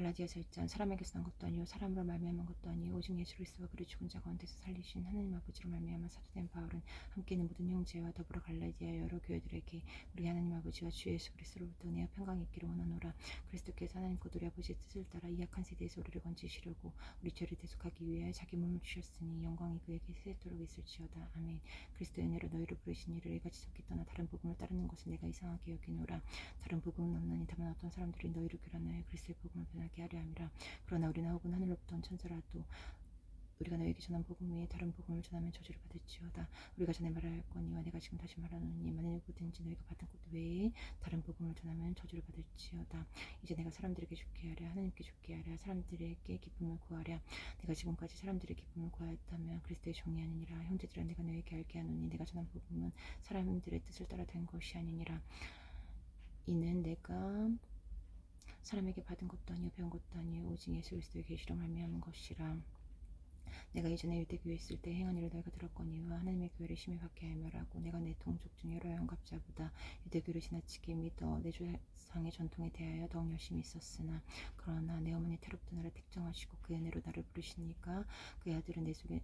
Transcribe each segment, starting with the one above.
갈라디아서 1장 사람에게서 난 것도 아니요 사람으로 말미암은 것도 아니요 오직 예수 그리스도와 그를 죽은 자 가운데서 살리신 하나님 아버지로 말미암아 사도된 바울은 함께 있는 모든 형제와 더불어 갈라디아 여러 교회들에게 우리 하나님 아버지와 주 예수 그리스도로부터 은혜와 평강이 있기를 원하노라. 그리스도께서 하나님 곧 우리 아버지의 뜻을 따라 이 약한 세대에서 우리를 건지시려고 우리 죄를 대속하기 위하여 자기 몸을 주셨으니 영광이 그에게 세도록 있을지어다. 아멘. 그리스도의 은혜로 너희를 부르신 이를 이같이 속기 떠나 다른 복음을 따르는 것은 내가 이상하게 여기노라. 다른 복음은 없나니 다만 어떤 사람들이 너희를 교란하여 그리스도의 복음을 변하게 하려 함이라. 그러나 우리나 혹은 하늘로부터 온 천사라도 우리가 너에게 전한 복음 외에 다른 복음을 전하면 저주를 받을지어다. 우리가 전에 말하였거니와 내가 지금 다시 말하노니 만일 누구든지 너희가 받은 것 외에 다른 복음을 전하면 저주를 받을지어다. 이제 내가 사람들에게 죽게 하랴 하나님께 죽게 하랴 사람들에게 기쁨을 구하랴. 내가 지금까지 사람들의 기쁨을 구하였다면 그리스도의 종이 아니니라. 형제들아 내가 너에게 알게 하노니 내가 전한 복음은 사람들의 뜻을 따라 된 것이 아니니라. 이는 내가 사람에게 받은 것도 아니요 배운 것도 아니요 오직 예수 그리스도의 계시로 말미암은 것이라. 내가 이전에 유대교에 있을 때 행한 일을 너희가 들었거니와 하나님의 교회를 심히 받게 하며라고 내가 내 동족 중 여러 영갑자보다 유대교를 지나치게 믿어 내 조상의 전통에 대하여 더욱 열심히 있었으나 그러나 내 어머니 테로부터 나를 택정하시고 그 은혜로 나를 부르시니까 그의 아들은 내 속에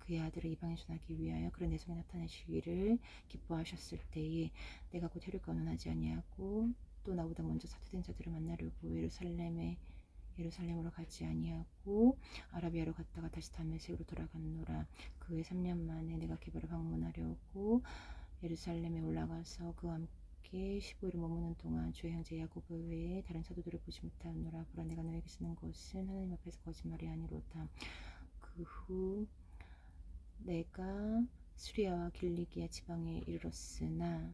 그의 아들을 이방에 전하기 위하여 그를 내 속에 나타내시기를 기뻐하셨을 때에 내가 곧 혈육과 언론하지 아니하고 또 나보다 먼저 사도된 자들을 만나려고 예루살렘에 예루살렘으로 가지 아니하고 아라비아로 갔다가 다시 다메섹으로 돌아갔노라. 그 후에 3년 만에 내가 개발을 방문하려고 예루살렘에 올라가서 그와 함께 15일을 머무는 동안 주의 형제 야고보 외에 다른 사도들을 보지 못하노라. 보라 내가 너에게 쓰는 것은 하나님 앞에서 거짓말이 아니로다. 그 후 내가 수리아와 길리기아 지방에 이르렀으나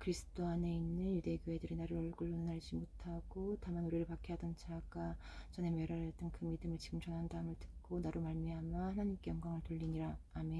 그리스도 안에 있는 유대 교회들이 나를 얼굴로 날지 못하고 다만 우리를 박해하던 자가 전에 멸하였던 그 믿음을 지금 전한다함을 듣고 나로 말미암아 하나님께 영광을 돌리니라 아멘.